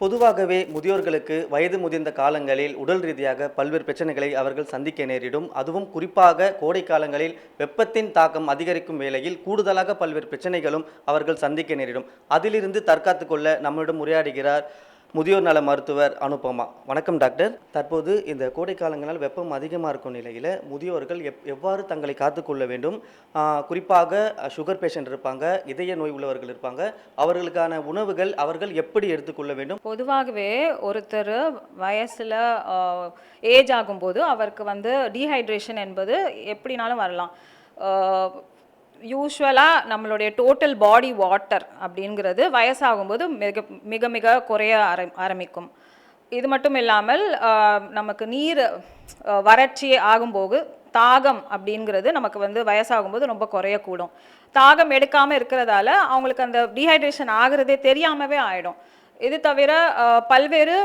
பொதுவாகவே முதியோர்களுக்கு வயது முதிர்ந்த காலங்களில் உடல் ரீதியாக பல்வேறு பிரச்சனைகளை அவர்கள் சந்திக்க நேரிடும். அதுவும் குறிப்பாக கோடை காலங்களில் வெப்பத்தின் தாக்கம் அதிகரிக்கும் வேளையில் கூடுதலாக பல்வேறு பிரச்சனைகளும் அவர்கள் சந்திக்க நேரிடும். அதிலிருந்து தற்காத்து கொள்ள நம்மிடம் உரையாடுகிறார் முதியோர் நல மருத்துவர் அனுபமா. வணக்கம் டாக்டர். தற்போது இந்த கோடை காலங்களால் வெப்பம் அதிகமாக இருக்கும் நிலையில் முதியோர்கள் எப் எவ்வாறு தங்களை காத்துக்கொள்ள வேண்டும்? குறிப்பாக சுகர் பேஷண்ட் இருப்பாங்க இதய நோய் உள்ளவர்கள் இருப்பாங்க. அவர்களுக்கான உணவுகள் அவர்கள் எப்படி எடுத்துக்கொள்ள வேண்டும்? பொதுவாகவே ஒருத்தர் வயசில் ஏஜ் ஆகும்போது அவருக்கு வந்து டீஹைட்ரேஷன் என்பது எப்படினாலும் வரலாம். யூஸ்வலாக நம்மளுடைய டோட்டல் பாடி வாட்டர் அப்படிங்கிறது வயசாகும்போது மிக மிக மிக குறைய ஆர ஆரம்பிக்கும். இது மட்டும் இல்லாமல் நமக்கு நீர் வறட்சி ஆகும்போது தாகம் அப்படிங்கிறது நமக்கு வந்து வயசாகும்போது ரொம்ப குறையக்கூடும். தாகம் எடுக்காமல் இருக்கிறதால அவங்களுக்கு அந்த டீஹைட்ரேஷன் ஆகிறதே தெரியாமவே ஆகிடும் இது தவிர பல்வேறு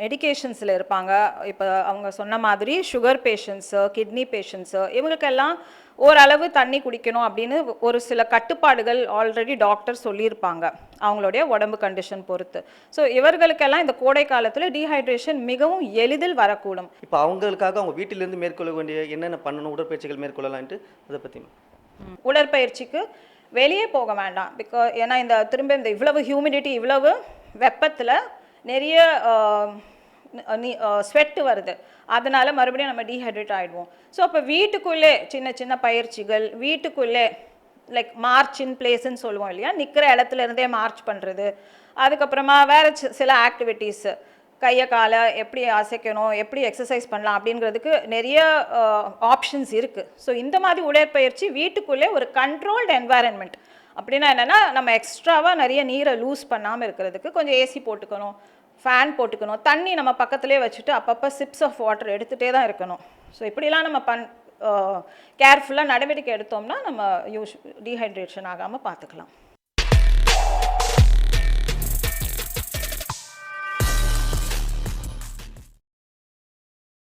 மெடிகேஷன்ஸில் இருப்பாங்க. இப்போ அவங்க சொன்ன மாதிரி சுகர் பேஷண்ட்ஸு கிட்னி பேஷண்ட்ஸு இவங்களுக்கெல்லாம் ஓரளவு தண்ணி குடிக்கணும் அப்படின்னு ஒரு சில கட்டுப்பாடுகள் ஆல்ரெடி டாக்டர் சொல்லியிருப்பாங்க அவங்களுடைய உடம்பு கண்டிஷன் பொறுத்து. ஸோ இவர்களுக்கெல்லாம் இந்த கோடை காலத்தில் டீஹைட்ரேஷன் மிகவும் எளிதில் வரக்கூடும். இப்போ அவங்களுக்காக அவங்க வீட்டிலிருந்து மேற்கொள்ள வேண்டிய என்னென்ன பண்ணணும் உடற்பயிற்சிகள் மேற்கொள்ளலான்ட்டு அதை பற்றி. உடற்பயிற்சிக்கு வெளியே போக வேண்டாம். பிகாஸ் ஏன்னா இந்த திரும்ப இந்த இவ்வளவு ஹியூமிடிட்டி இவ்வளவு வெப்பத்தில் நிறைய ஸ்வெட்டு வருது. அதனால் மறுபடியும் நம்ம டீஹைட்ரேட் ஆகிடுவோம் ஸோ அப்போ வீட்டுக்குள்ளே சின்ன சின்ன பயிற்சிகள் வீட்டுக்குள்ளே லைக் மார்ச் இன் பிளேஸ்ன்னு சொல்லுவோம் இல்லையா? நிற்கிற இடத்துல இருந்தே மார்ச் பண்ணுறது அதுக்கப்புறமா வேறு சில ஆக்டிவிட்டீஸு கையை காலை எப்படி அசைக்கணும் எப்படி எக்ஸசைஸ் பண்ணலாம் அப்படிங்கிறதுக்கு நிறைய ஆப்ஷன்ஸ் இருக்குது ஸோ இந்த மாதிரி உடற்பயிற்சி வீட்டுக்குள்ளே ஒரு கண்ட்ரோல்டு என்வாயன்மெண்ட் அப்படின்னா என்னென்னா நம்ம எக்ஸ்ட்ராவாக நிறைய நீரை லூஸ் பண்ணாமல் இருக்கிறதுக்கு கொஞ்சம் ஏசி போட்டுக்கணும் ஃபேன் போட்டுக்கணும். தண்ணி நம்ம பக்கத்துலேயே வச்சுட்டு அப்பப்போ சிப்ஸ் ஆஃப் வாட்டர் எடுத்துகிட்டே தான் இருக்கணும். ஸோ இப்படிலாம் நம்ம பண் கேர்ஃபுல்லாக நடவடிக்கை எடுத்தோம்னா நம்ம யூஸ் டீஹைட்ரேஷன் ஆகாமல் பார்த்துக்கலாம்.